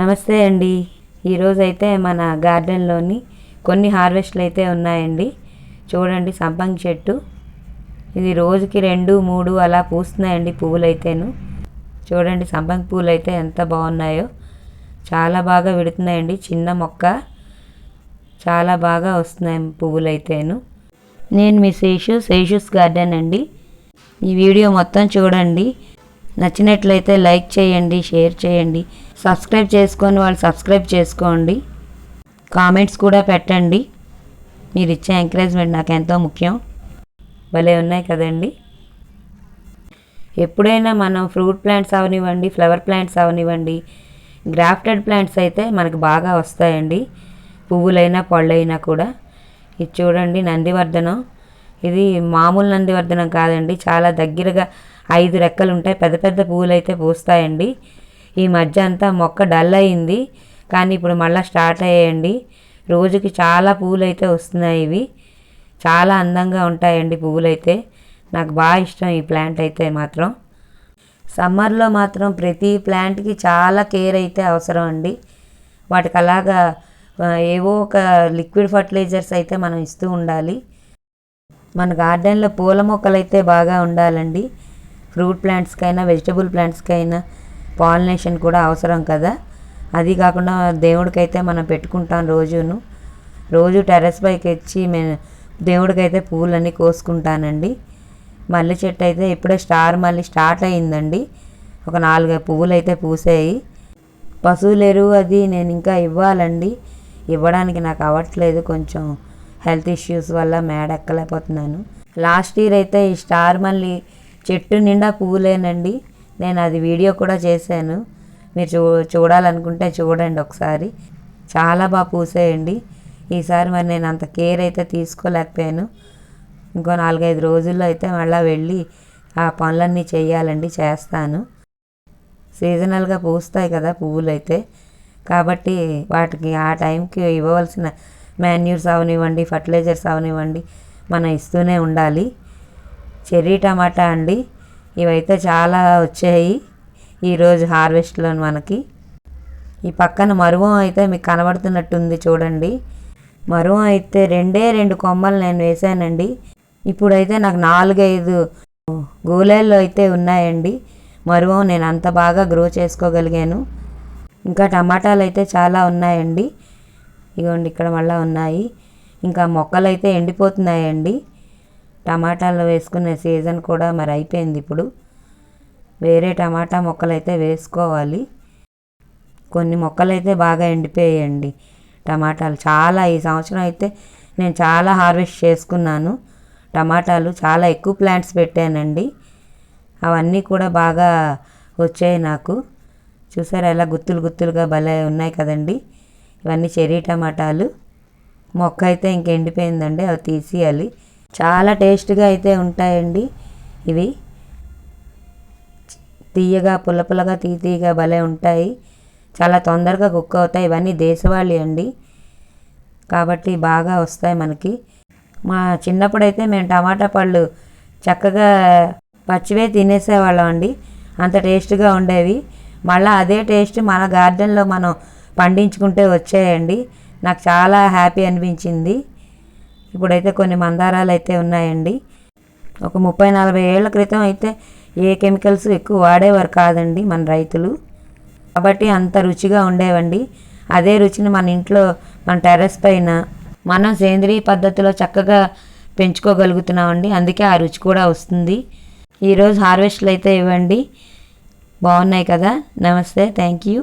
నమస్తే అండి. ఈరోజు అయితే మన గార్డెన్లోని కొన్ని హార్వెస్ట్లు అయితే ఉన్నాయండి. చూడండి సంపంగి చెట్టు. ఇది రోజుకి రెండు మూడు అలా పూస్తున్నాయండి పువ్వులు అయితేను చూడండి సంపంగి పువ్వులు అయితే ఎంత బాగున్నాయో. చాలా బాగా విడుతున్నాయండి. చిన్న మొక్క. చాలా బాగా వస్తున్నాయి పువ్వులు అయితేను నేను మీ శేషు శేషుస్ గార్డెన్ అండి. ఈ వీడియో మొత్తం చూడండి. నచ్చినట్లయితే లైక్ చేయండి షేర్ చేయండి. సబ్స్క్రైబ్ చేసుకొని వాళ్ళు సబ్స్క్రైబ్ చేసుకోండి. కామెంట్స్ కూడా పెట్టండి. మీరు ఇచ్చే ఎంకరేజ్మెంట్ నాకు ఎంతో ముఖ్యం. భలే ఉన్నాయి కదండి. ఎప్పుడైనా మనం ఫ్రూట్ ప్లాంట్స్ అవనివ్వండి ఫ్లవర్ ప్లాంట్స్ అవనివ్వండి గ్రాఫ్టెడ్ ప్లాంట్స్ అయితే మనకు బాగా వస్తాయండి. పువ్వులైనా పళ్ళైనా కూడా. ఇది చూడండి నందివర్ధనం. ఇది మామూలు నందివర్ధనం కాదండి. చాలా దగ్గరగా ఐదు రెక్కలు ఉంటాయి పెద్ద పెద్ద పువ్వులు అయితే పూస్తాయండి. ఈ మధ్య అంతా మొక్క డల్ అయింది. కానీ ఇప్పుడు మళ్ళీ స్టార్ట్ అయ్యాయండి. రోజుకి చాలా పువ్వులు అయితే వస్తున్నాయి ఇవి. చాలా అందంగా ఉంటాయండి పువ్వులు అయితే నాకు బాగా ఇష్టం ఈ ప్లాంట్ అయితే మాత్రం. సమ్మర్లో మాత్రం ప్రతి ప్లాంట్కి చాలా కేర్ అయితే అవసరం అండి. వాటికి అలాగా ఏవో ఒక లిక్విడ్ ఫర్టిలైజర్స్ అయితే మనం ఇస్తూ ఉండాలి. మన గార్డెన్లో పూల మొక్కలు అయితే బాగా ఉండాలండి. ఫ్రూట్ ప్లాంట్స్కైనా వెజిటబుల్ ప్లాంట్స్కైనా పాలినేషన్ కూడా అవసరం కదా? అది కాకుండా దేవుడికైతే మనం పెట్టుకుంటాం రోజును. రోజు టెర్రస్ పైకి వచ్చి మేము దేవుడికైతే పూలన్నీ కోసుకుంటానండి. మల్లె చెట్టు అయితే ఇప్పుడే స్టార్ మళ్ళీ స్టార్ట్ అయిందండి. ఒక నాలుగు పువ్వులు అయితే పూసాయి. పశువుల ఎరువు అది నేను ఇంకా ఇవ్వాలండి. ఇవ్వడానికి నాకు అవ్వట్లేదు కొంచెం హెల్త్ ఇష్యూస్ వల్ల మేడెక్కలేకపోతున్నాను. లాస్ట్ ఇయర్ అయితే ఈ స్టార్ మళ్ళీ చెట్టు నిండా పువ్వులేనండి నేను అది వీడియో కూడా చేశాను. మీరు చూ చూడాలనుకుంటే చూడండి ఒకసారి. చాలా బాగా పూసేయండి. ఈసారి మరి నేను అంత కేర్ అయితే తీసుకోలేకపోయాను. ఇంకో నాలుగైదు రోజుల్లో అయితే మళ్ళీ వెళ్ళి ఆ పనులన్నీ చేయాలండి చేస్తాను. సీజనల్గా పూస్తాయి కదా పువ్వులు అయితే కాబట్టి వాటికి ఆ టైంకి ఇవ్వవలసిన మాన్యూర్స్ అవనివ్వండి ఫర్టిలైజర్స్ అవనివ్వండి మనం ఇస్తూనే ఉండాలి. చెర్రీ టమాటా అండి. ఇవైతే చాలా వచ్చాయి. ఈరోజు హార్వెస్ట్లో మనకి. ఈ పక్కన మరువం అయితే మీకు కనబడుతున్నట్టుంది చూడండి. మరువం అయితే రెండే రెండు కొమ్మలు నేను వేసానండి ఇప్పుడైతే నాకు నాలుగైదు గోళాల్లో అయితే ఉన్నాయండి. మరువం నేను అంత బాగా గ్రో చేసుకోగలిగాను. ఇంకా టమాటాలు అయితే చాలా ఉన్నాయండి. ఇగోండి ఇక్కడ మళ్ళీ ఉన్నాయి. ఇంకా మొక్కలు అయితే ఎండిపోతున్నాయండి. టమాటాలు వేసుకునే సీజన్ కూడా మరి అయిపోయింది ఇప్పుడు. వేరే టమాటా మొక్కలు అయితే వేసుకోవాలి. కొన్ని మొక్కలు అయితే బాగా ఎండిపోయాయండి టమాటాలు. చాలా ఈ సంవత్సరం అయితే నేను చాలా హార్వెస్ట్ చేసుకున్నాను. టమాటాలు చాలా ఎక్కువ ప్లాంట్స్ పెట్టానండి. అవన్నీ కూడా బాగా వచ్చాయి నాకు. చూసారా ఎలా గుత్తులు గుత్తులుగా భలే ఉన్నాయి కదండి. ఇవన్నీ చెర్రీ టమాటాలు. మొక్క అయితే ఇంక ఎండిపోయిందండి. అవి తీసేయాలి. చాలా టేస్ట్గా అయితే ఉంటాయండి ఇవి. తీయగా పుల్ల పుల్లగా తీ తీయగా భలే ఉంటాయి. చాలా తొందరగా కుక్ అవుతాయి. ఇవన్నీ దేశవాళీ అండి. కాబట్టి బాగా వస్తాయి మనకి. మా చిన్నప్పుడైతే మేము టమాటా పళ్ళు చక్కగా పచ్చివే తినేసేవాళ్ళం అండి. అంత టేస్ట్గా ఉండేవి. మళ్ళీ అదే టేస్ట్ మన గార్డెన్లో మనం పండించుకుంటే వచ్చాయండి. నాకు చాలా హ్యాపీ అనిపించింది. ఇప్పుడైతే కొన్ని మందారాలు అయితే ఉన్నాయండి. ఒక ముప్పై నలభై ఏళ్ళ క్రితం అయితే ఏ కెమికల్స్ ఎక్కువ వాడేవారు కాదండి మన రైతులు. కాబట్టి అంత రుచిగా ఉండేవండి. అదే రుచిని మన ఇంట్లో మన టెర్రస్ పైన మనం సేంద్రియ పద్ధతిలో చక్కగా పెంచుకోగలుగుతున్నామండి. అందుకే ఆ రుచి కూడా వస్తుంది. ఈరోజు హార్వెస్ట్లు అయితే ఇవ్వండి. బాగున్నాయి కదా. నమస్తే. Thank you.